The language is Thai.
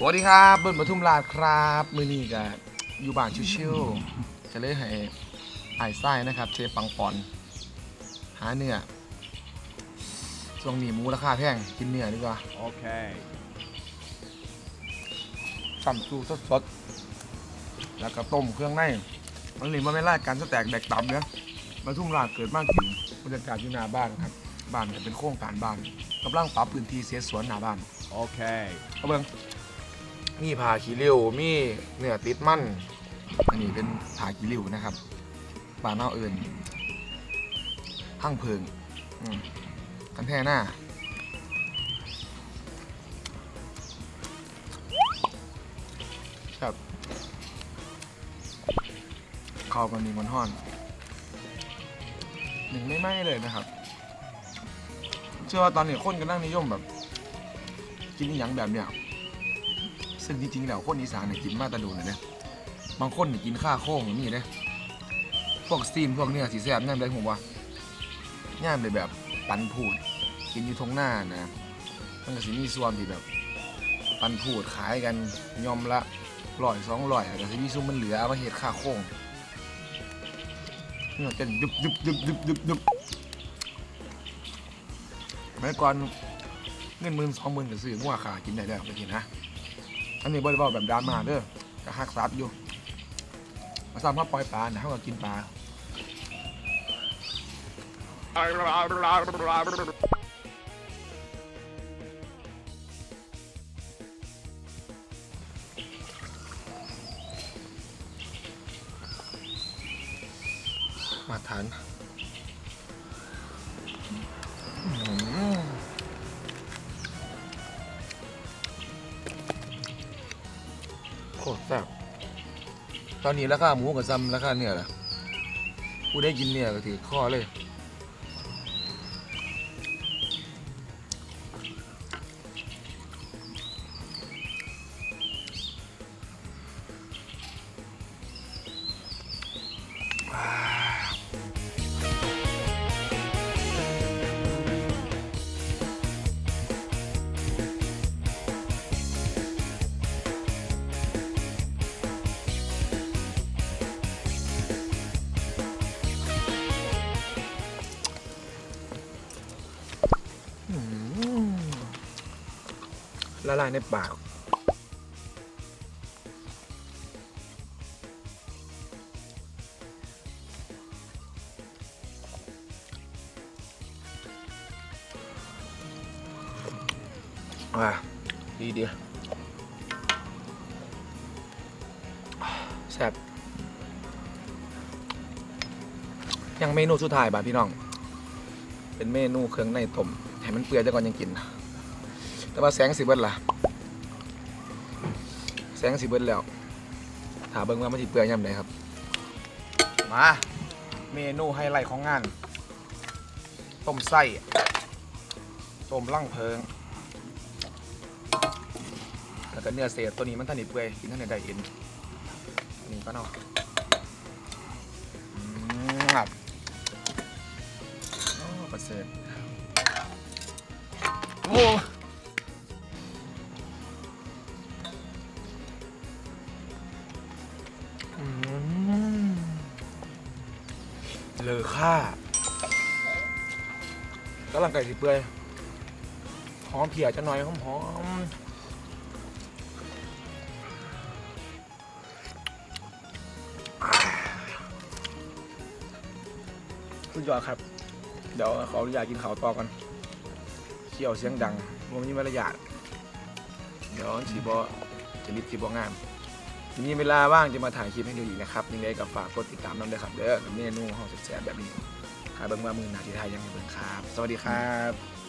วัสดีครับเบิ้ลปทุมราชครับมือนี้ก็อยู่บ้านชิวๆจะเลยให้ไอ้ไส้นะครับ เชฟปังปอน หาเนื้อช่วงนี้หมูราคาแพงกินเนื้อดีกว่า Okay. สัมสูสดๆ แล้วก็ต้มเครื่องในมันนี่มันไม่ไล่การสแต็กแดกตับเนี่ยปทุมราชเกิดมากจริงบรรยากาศอยู่หน้าบ้านครับบ้านจะเป็นโครงการบ้านกำลังปรับพื้นที่เสียสวนหน้าบ้าน Okay. เอาเบิ่ง มีผ่าขี้ริ้วมีเนื้อติดมั่น อันนี้เป็นผ่าขี้ริ้วนะครับป่านเน่าเอิญหั่งเพิงกันแท่หน้าครับข้ากันนี่มันห่อนหนึ่งไม่ไหม้เลยนะครับ เชื่อว่าตอนนี้คนกำลังนิยมแบบ กินอย่างแบบเนี้ย ซึ่งจริงๆแล้วคนอีสานเนี่ยกินมาแตะดูเลยเนี่ยบางคนเนี่ยกินข้าโค้งอย่างนี้เลยพวกสตีนพวกเนื้อสีแซ่บย่ามได้ผมว่าย่ามเลยแบบปันพูด กินอยู่ทงหน้านะมันก็สิมีส่วนที่แบบ ปันพูดขายกันยอมละร้อยสองร้อยแต่สิมีซุ่มมันเหลือเอามาเฮ็ดข้าโค้งเนี่ยจะยุบยุบยุบยุบยุบยุบเมื่อก่อนเงินหมื่นสองหมื่นก็ซื้องัวขากินได้แล้วไปกินนะ อันนี้บริบาแบบดราม่าเด้อก็หักซับอยู่มาซ้ำข้าปล่อยปลาเนี่ยเขาก็กินปลามาทาน โคตรแซ่บตอนนี้ราคาหมูกับซ้ำราคาเนื้อละผู้ได้กินเนี่ยก็ถือข้อเลย ละลายในปาก อ่าดีเดียแซ่บยังเมนูสุดท้ายบ่าพี่น้อง เป็นเมนูเครื่องในต้มให้มันเปื่อยจะก่อนยังกิน แต่ว่าแสงสิเบิดล่ะ แสงสิเบิดแล้ว ถามเบิ่งว่ามันสิเปื่อยยามใดครับ มา เมนูไฮไลท์ของงาน ต้มไส้ ต้มลั่งเพิง แล้วก็เนื้อเศษตัวนี้มันท่านิเปื่อยกินท่านในได้เอ็นนนี้ก็เนาะอืมครับประเสริฐโอ้ เลอค่ากำลังไก่สิเปื่อยหอมเพียจะหน่อยหอมหอมสุดยอดครับ เดี๋ยวขออนุญาตกินข้าวต่อกันเคี่ยวเสียงดังวงนี้มารยาทเดี๋ยวสีบอจะริบสีบองาม ทีนี้เวลาว่างจะมาถ่ายคลิปให้ดูอีกนะครับยังไงก็ฝากกดติดตามน้ำด้วยครับเด้อเมนูห้องแสบแบบนี้ขายเบิ้งว่ามือหนาที่ไทยยังไงเบิ้งครับ สวัสดีครับ